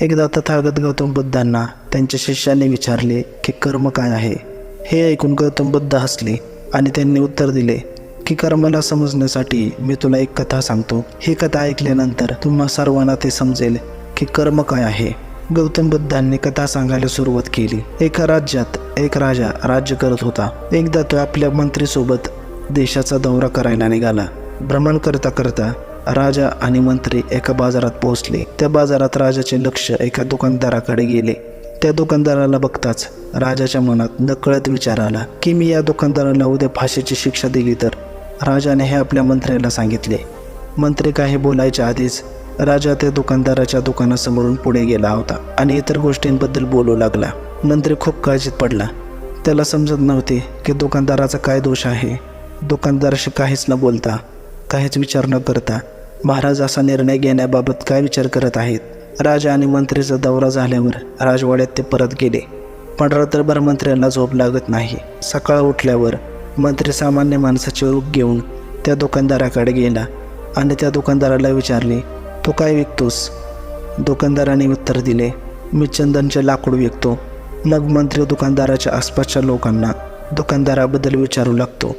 एकदा तथागत गौतम बुद्धांना त्यांच्या शिष्याने विचारले की कर्म काय आहे? हे ऐकून गौतम बुद्ध हसले आणि त्यांनी उत्तर दिले की कर्माला समजण्यासाठी मी तुला एक कथा सांगतो. ही कथा ऐकल्यानंतर तुम्हा सर्वांना ते समजेल की कर्म काय आहे. गौतम बुद्धांनी कथा सांगायला सुरुवात केली. एका राज्यात एक राजा राज्य करत होता. एकदा तो आपल्या मंत्रीसोबत देशाचा दौरा करायला निघाला. भ्रमण करता करता राजा आणि मंत्री एका बाजारात पोहोचले. त्या बाजारात राजाचे लक्ष एका दुकानदाराकडे गेले. त्या दुकानदाराला बघताच राजाच्या मनात नकळत विचार आला की मी या दुकानदाराला उद्या फाशीची शिक्षा दिली तर? राजाने हे आपल्या मंत्र्याला सांगितले. मंत्री काही बोलायच्या आधीच राजा त्या दुकानदाराच्या दुकानासमोरून पुढे गेला होता आणि इतर गोष्टींबद्दल बोलू लागला. मंत्री खूप काळजीत पडला. त्याला समजत नव्हते की दुकानदाराचा काय दोष आहे. दुकानदाराशी काहीच न बोलता काहीच विचार न करता महाराज असा निर्णय घेण्याबाबत काय विचार करत आहेत? राजा आणि मंत्रीचा दौरा झाल्यावर राजवाड्यात ते परत गेले. पण रात्रभर मंत्र्यांना झोप लागत नाही. सकाळ उठल्यावर मंत्री सामान्य माणसाचे रूप घेऊन त्या दुकानदाराकडे गेला आणि त्या दुकानदाराला विचारले तू काय विकतोस? दुकानदाराने उत्तर दिले मी चंदनचे लाकूड विकतो. मग मंत्री दुकानदाराच्या आसपासच्या लोकांना दुकानदाराबद्दल विचारू लागतो.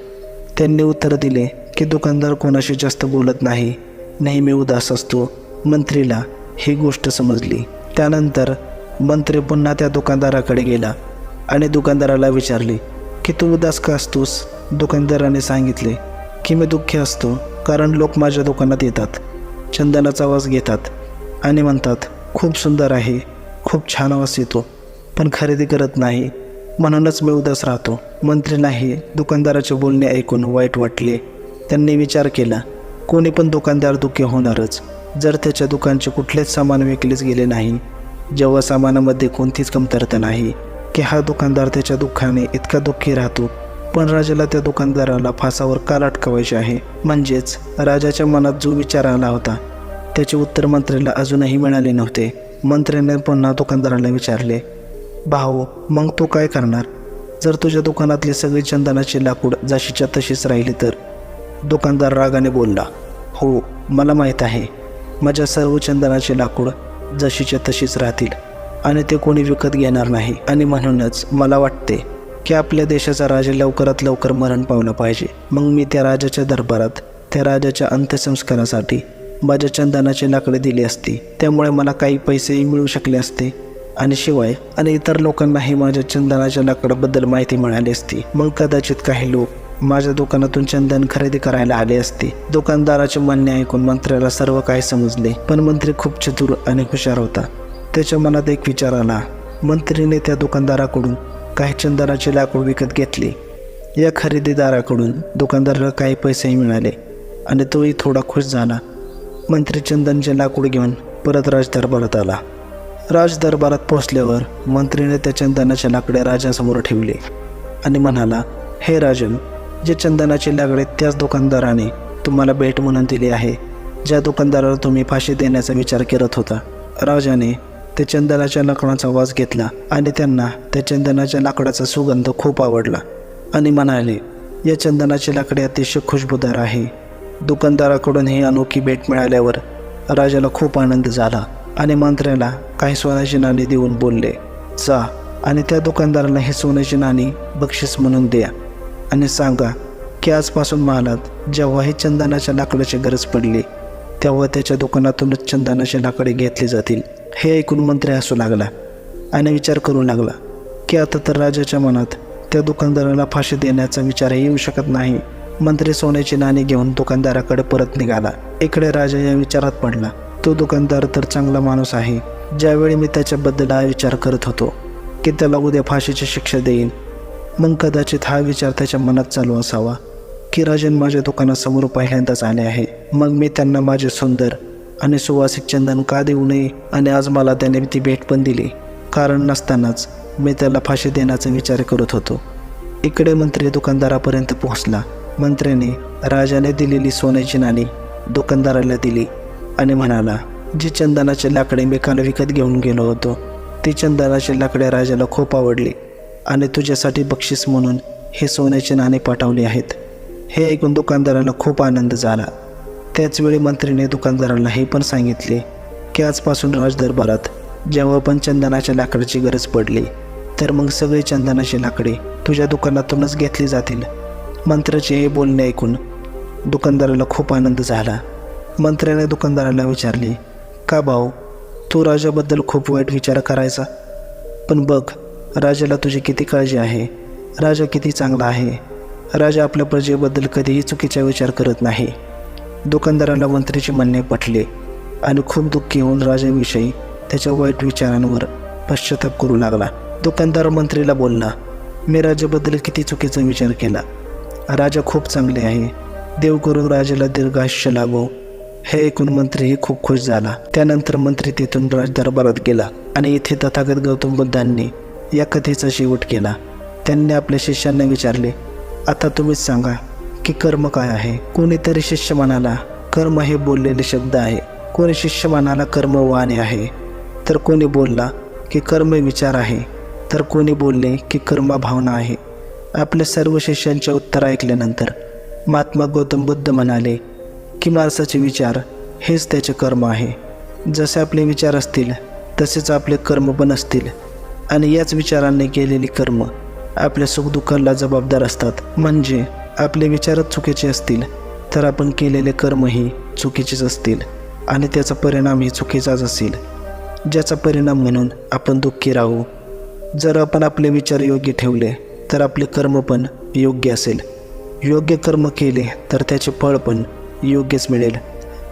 त्यांनी उत्तर दिले की दुकानदार कोणाशी जास्त बोलत नाही. नेहमी उदास असतो. मंत्रीला ही गोष्ट समजली. त्यानंतर मंत्री पुन्हा त्या दुकानदाराकडे गेला आणि दुकानदाराला विचारले की तू उदास का असतोस? दुकानदाराने सांगितले की मी दुःखी असतो कारण लोक माझ्या दुकानात येतात चंदनाचा वास घेतात आणि म्हणतात खूप सुंदर आहे खूप छान वास येतो पण खरेदी करत नाही म्हणूनच मी उदास राहतो. मंत्रीलाही दुकानदाराचे बोलणे ऐकून वाईट वाटले. त्यांनी विचार केला कोणी पण दुकानदार दुःखी होणारच. जर त्याच्या दुकानचे कुठलेच सामान विकलेच गेले नाही जेव्हा सामानामध्ये कोणतीच कमतरता नाही की हा दुकानदार त्याच्या दुःखाने इतका दुःखी राहतो पण राजाला त्या दुकानदाराला फासावर का लटकवायचे आहे? म्हणजेच राजाच्या मनात जो विचार आला होता त्याचे उत्तर मंत्र्याला अजूनही मिळाले नव्हते. मंत्र्याने पुन्हा दुकानदाराला विचारले भाऊ मग तू काय करणार? जर तुझ्या दुकानातली सगळी चंदनाची लाकूड जशीच्या तशीच राहिली तर दुकानदार रागाने बोलला हो मला माहीत आहे. माझ्या सर्व चंदनाचे लाकूड जशीच्या तशीच राहतील आणि ते कोणी विकत घेणार नाही आणि म्हणूनच मला वाटते की आपल्या देशाचा राजा लवकरात लवकर मरण पावला पाहिजे. मग मी त्या राजाच्या दरबारात त्या राजाच्या अंत्यसंस्कारासाठी माझ्या चंदनाची लाकडे दिली असती. त्यामुळे मला काही पैसेही मिळू शकले असते. आणि शिवाय आणि इतर लोकांनाही माझ्या चंदनाच्या लाकडाबद्दल माहिती मिळाली असती. मग कदाचित काही लोक माझ्या दुकानातून चंदन खरेदी करायला आले असते. दुकानदाराचे म्हणणे ऐकून मंत्र्याला सर्व काही समजले. पण मंत्री खूप चतुर आणि हुशार होता. त्याच्या मनात एक विचार आला. मंत्रीने त्या दुकानदाराकडून काही चंदनाचे लाकूड विकत घेतले. या खरेदीदाराकडून दुकानदाराला काही पैसेही मिळाले आणि तोही थोडा खुश झाला. मंत्री चंदनचे लाकूड घेऊन परत राजदरबारात आला. राजदरबारात पोहोचल्यावर मंत्रीने त्या चंदनाचे लाकडे राजासमोर ठेवले आणि म्हणाला हे राजन जे चंदनाचे लाकडे त्याच दुकानदाराने तुम्हाला भेट म्हणून दिली आहे ज्या दुकानदाराला तुम्ही फाशी देण्याचा विचार करत होता. राजाने ते चंदनाच्या लाकडाचा वास घेतला आणि त्यांना त्या चंदनाच्या लाकडाचा सुगंध खूप आवडला आणि म्हणाले या चंदनाची लाकडे अतिशय खुशबूदार आहे. दुकानदाराकडून ही अनोखी भेट मिळाल्यावर राजाला खूप आनंद झाला आणि मंत्र्याला काही सोन्याची नाणी देऊन बोलले जा आणि त्या दुकानदाराला हे सोन्याची नाणी बक्षीस म्हणून द्या. आणि सांगा की आजपासून महालात जेव्हाही चंदनाच्या लाकडाची गरज पडली तेव्हा त्याच्या दुकानातूनच चंदनाचे लाकडे घेतले जातील हे ऐकून मंत्री हसू लागला आणि विचार करू लागला की आता तर राजाच्या मनात त्या दुकानदाराला फाशी देण्याचा विचारही येऊ शकत नाही. मंत्री सोन्याची नाणी घेऊन दुकानदाराकडे परत निघाला. इकडे राजा या विचारात पडला. तो दुकानदार तर चांगला माणूस आहे. ज्यावेळी मी त्याच्याबद्दल हा विचार करत होतो की त्याला उद्या फाशीची शिक्षा देईन. मग कदाचित हा विचार त्याच्या मनात चालू असावा की राजन माझ्या दुकानासमोर पहिल्यांदाच आले आहे. मग मी त्यांना माझे सुंदर आणि सुवासिक चंदन का देऊ नये? आणि आज मला त्याने ती भेट पण दिली. कारण नसतानाच मी त्याला फाशी देण्याचा विचार करत होतो. इकडे मंत्री दुकानदारापर्यंत पोहोचला. मंत्र्याने राजाने दिलेली सोन्याची नाणी दुकानदाराला दिली आणि म्हणाला जी चंदनाचे लाकडे मी काल विकत घेऊन गेलो होतो ती चंदनाचे लाकडे राजाला खूप आवडली. आणि तुझ्यासाठी बक्षीस म्हणून हे सोन्याचे नाणे पाठवले आहेत. हे ऐकून दुकानदाराला खूप आनंद झाला. त्याचवेळी मंत्रीने दुकानदाराला हे पण सांगितले की आजपासून राजदरबारात जेव्हा पण चंदनाच्या लाकडाची गरज पडली तर मग सगळी चंदनाची लाकडे तुझ्या दुकानातूनच घेतली जातील. मंत्र्याचे हे बोलणे ऐकून दुकानदाराला खूप आनंद झाला. मंत्र्याने दुकानदाराला विचारले का भाऊ तू राजाबद्दल खूप वाईट विचार करायचा? पण बघ राजाला तुझी किती काळजी आहे? राजा किती चांगला आहे? राजा आपल्या प्रजेबद्दल कधीही चुकीचा विचार करत नाही. दुकानदाराला मंत्रीचे म्हणणे पटले आणि खूप दुःखी होऊन राजाविषयी त्याच्या वाईट विचारांवर पश्चाताप करू लागला. दुकानदार मंत्रीला बोलला मी राजाबद्दल किती चुकीचा विचार केला. राजा खूप चांगले आहे. देव करून राजाला दीर्घायुष्य लाभो. हे ऐकून मंत्रीही खूप खुश झाला. त्यानंतर मंत्री तिथून राजदरबारात गेला आणि इथे तथागत गौतम बुद्धांनी या कथेचा शेवट केला. त्यांनी आपल्या शिष्यांना विचारले आता तुम्हीच सांगा की कर्म काय आहे? कोणीतरी शिष्य म्हणाला कर्म हे बोललेले शब्द आहे. कोणी शिष्य म्हणाला कर्म वाणी आहे. तर कोणी बोलला की कर्म विचार आहे. तर कोणी बोलले की कर्म भावना आहे. आपल्या सर्व शिष्यांचे उत्तर ऐकल्यानंतर महात्मा गौतम बुद्ध म्हणाले की माणसाचे विचार हेच त्याचे कर्म आहे. जसे आपले विचार असतील तसेच आपले कर्म पण असतील. आणि याच विचारांनी केलेली कर्म आपल्या सुखदुःखाला जबाबदार असतात. म्हणजे आपले विचारच चुकीचे असतील तर आपण केलेले कर्मही चुकीचेच असतील आणि त्याचा परिणामही चुकीचाच असेल. ज्याचा परिणाम म्हणून आपण दुःखी राहू. जर आपण आपले विचार योग्य ठेवले तर आपले कर्म पण योग्य असेल. योग्य कर्म केले तर त्याचे फळ पण योग्यच मिळेल.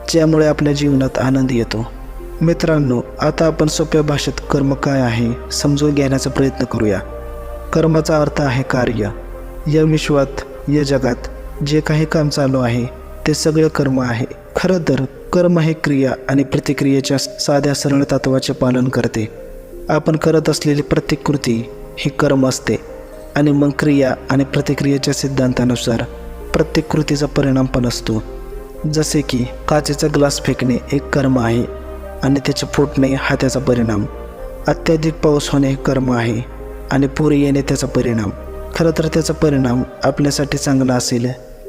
ज्यामुळे आपल्या जीवनात आनंद येतो. मित्रांनो आता आपण सोप्या भाषेत कर्म काय आहे समजून घेण्याचा प्रयत्न करूया. कर्माचा अर्थ आहे कार्य. या विश्वात या जगात जे काही काम चालू आहे ते सगळे कर्म आहे. खरं तर कर्म हे क्रिया आणि प्रतिक्रियेच्या साध्या सरळ तत्वाचे पालन करते. आपण करत असलेली प्रत्येक कृती ही कर्म असते. आणि मग क्रिया आणि प्रतिक्रियेच्या सिद्धांतानुसार प्रत्येक कृतीचा परिणाम पण असतो. जसे की काचेचा ग्लास फेकणे एक कर्म आहे. आणि त्याचे फुटणे हा त्याचा परिणाम. अत्याधिक पाऊस होणे हे कर्म आहे आणि पूर येणे त्याचा परिणाम. खरं तर त्याचा परिणाम आपल्यासाठी चांगला असेल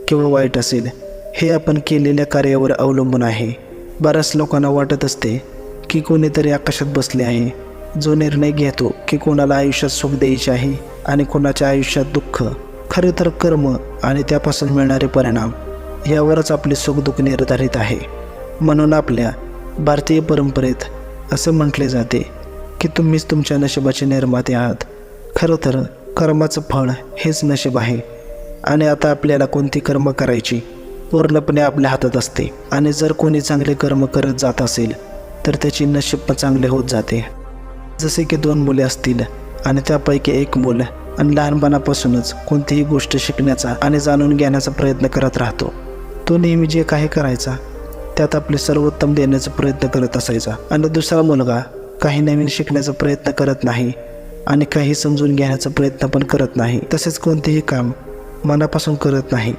किंवा वाईट असेल हे आपण केलेल्या कार्यावर अवलंबून आहे. बऱ्याच लोकांना वाटत असते की कोणीतरी आकाशात बसले आहे. जो निर्णय घेतो की कोणाला आयुष्यात सुख द्यायचे आहे आणि कोणाच्या आयुष्यात दुःख खरे तर कर्म आणि त्यापासून मिळणारे परिणाम यावरच आपले सुखदुःख निर्धारित आहे. म्हणून आपल्या भारतीय परंपरेत असं म्हटले जाते की तुम्हीच तुमच्या नशिबाचे निर्माते आहात. खरं तर कर्माचं फळ हेच नशीब आहे. आणि आता आपल्याला कोणती कर्म करायची? पूर्णपणे आपल्या हातात असते. आणि जर कोणी चांगले कर्म करत जात असेल तर त्याची नशीब पण चांगले होत जाते. जसे की दोन मुले असतील आणि त्यापैकी एक मुल आणि लहानपणापासूनच कोणतीही गोष्ट शिकण्याचा आणि जाणून घेण्याचा प्रयत्न करत राहतो. तो नेहमी जे काही करायचा त्यात आपले सर्वोत्तम देण्याचा प्रयत्न करत असायचा. आणि दुसरा मुलगा काही नवीन शिकण्याचा प्रयत्न करत नाही आणि काही समजून घेण्याचा प्रयत्न पण करत नाही. तसेच कोणतेही काम मनापासून करत नाही.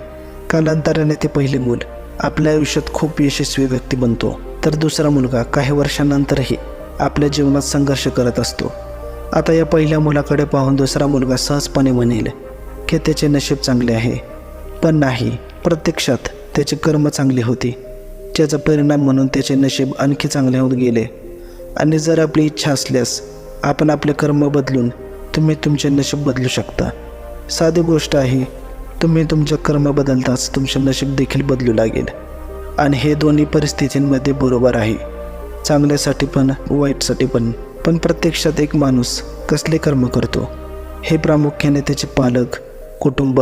कालांतराने ते पहिले मूल आपल्या आयुष्यात खूप यशस्वी व्यक्ती बनतो. तर दुसरा मुलगा काही वर्षांनंतरही आपल्या जीवनात संघर्ष करत असतो. आता या पहिल्या मुलाकडे पाहून दुसरा मुलगा सहजपणे म्हणेल की त्याचे नशीब चांगले आहे. पण नाही प्रत्यक्षात त्याचे कर्म चांगले होती. ज्याचा परिणाम म्हणून त्याचे नशीब आणखी चांगले होत गेले. आणि जर आपली इच्छा असल्यास आपण आपले कर्म बदलून तुम्ही तुमचे नशीब बदलू शकता. साधी गोष्ट आहे तुम्ही तुमचे कर्म बदलताच तुमचे नशीब देखील बदलू लागेल. आणि हे दोन्ही परिस्थितींमध्ये बरोबर आहे. चांगल्यासाठी पण वाईटसाठी पण. पण प्रत्यक्षात एक माणूस कसले कर्म करतो? हे प्रामुख्याने त्याचे पालक कुटुंब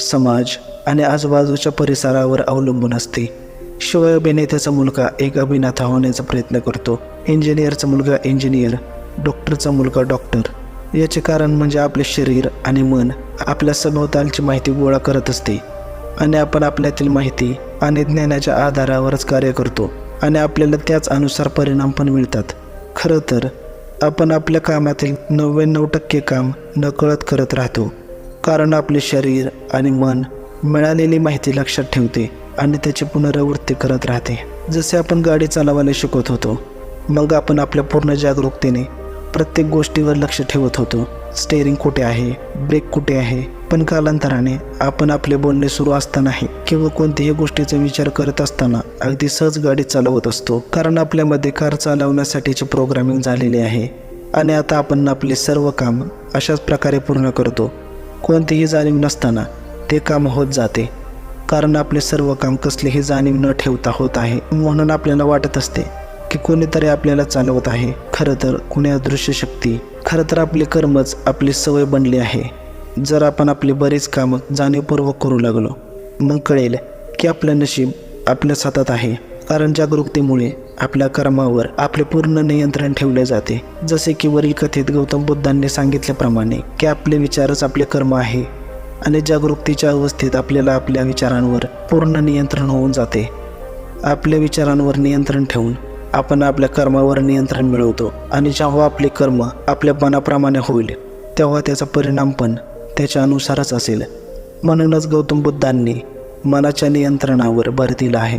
समाज आणि आजूबाजूच्या परिसरावर अवलंबून असते. शिवाय अभिनेत्याचा मुलगा एक अभिनेता होण्याचा प्रयत्न करतो. इंजिनियरचा मुलगा इंजिनियर डॉक्टरचा मुलगा डॉक्टर याचे कारण म्हणजे आपले शरीर आणि मन आपल्या सभोवतालची माहिती गोळा करत असते आणि आपण आपल्यातील माहिती आणि ज्ञानाच्या आधारावरच कार्य करतो आणि आपल्याला त्याच अनुसार परिणाम पण मिळतात. खरं तर आपण आपल्या कामातील नव्याण्णव टक्के काम नकळत करत राहतो. कारण आपले शरीर आणि मन मिळालेली माहिती लक्षात ठेवते. आणि त्याची पुनरावृत्ती करत राहते. जसे आपण गाडी चालवायला शिकवत होतो मग आपण आपल्या पूर्ण जागरूकतेने प्रत्येक गोष्टीवर लक्ष ठेवत होतो. स्टेअरिंग कुठे आहे ब्रेक कुठे आहे पण कालांतराने आपण आपले बोलणे सुरू असतानाही किंवा कोणत्याही गोष्टीचा विचार करत असताना अगदी सहज गाडी चालवत असतो. कारण आपल्यामध्ये कार चालवण्यासाठीचे प्रोग्रामिंग झालेले आहे आणि आता आपण आपले सर्व काम अशाच प्रकारे पूर्ण करतो. कोणतीही जाणीव नसताना ते काम होत जाते. कारण आपले सर्व काम कसलेही जाणीव न ठेवता होत आहे. म्हणून आपल्याला वाटत असते की कोणीतरी आपल्याला चालवत आहे. खरं तर कुणी अदृश्य शक्ती. खरं तर आपले कर्मच आपली सवय बनली आहे. जर आपण आपली बरीच कामं जाणीवपूर्वक करू लागलो मग कळेल की आपलं नशीब आपल्या सतत आहे. कारण जागरूकतेमुळे आपल्या कर्मावर आपले पूर्ण नियंत्रण ठेवले जाते. जसे की वरील कथेत गौतम बुद्धांनी सांगितल्याप्रमाणे की आपले विचारच आपले कर्म आहे. आणि जागरूकतेच्या अवस्थेत आपल्याला आपल्या विचारांवर पूर्ण नियंत्रण होऊन जाते. आपल्या विचारांवर नियंत्रण ठेवून आपण आपल्या कर्मावर नियंत्रण मिळवतो. आणि जेव्हा आपले कर्म आपल्या मनाप्रमाणे होईल तेव्हा त्याचा परिणाम पण त्याच्या अनुसारच असेल. म्हणूनच गौतम बुद्धांनी मनाच्या नियंत्रणावर भर दिला आहे.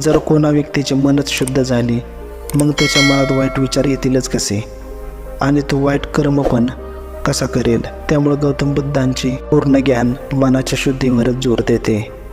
जर कोणा व्यक्तीचे मनच शुद्ध झाले मग त्याच्या मनात वाईट विचार येतीलच कसे? आणि तो वाईट कर्म पण कसा करेल? त्यामुळे गौतम बुद्धांची पूर्ण ज्ञान मनाच्या शुद्धीवरच जोर देते.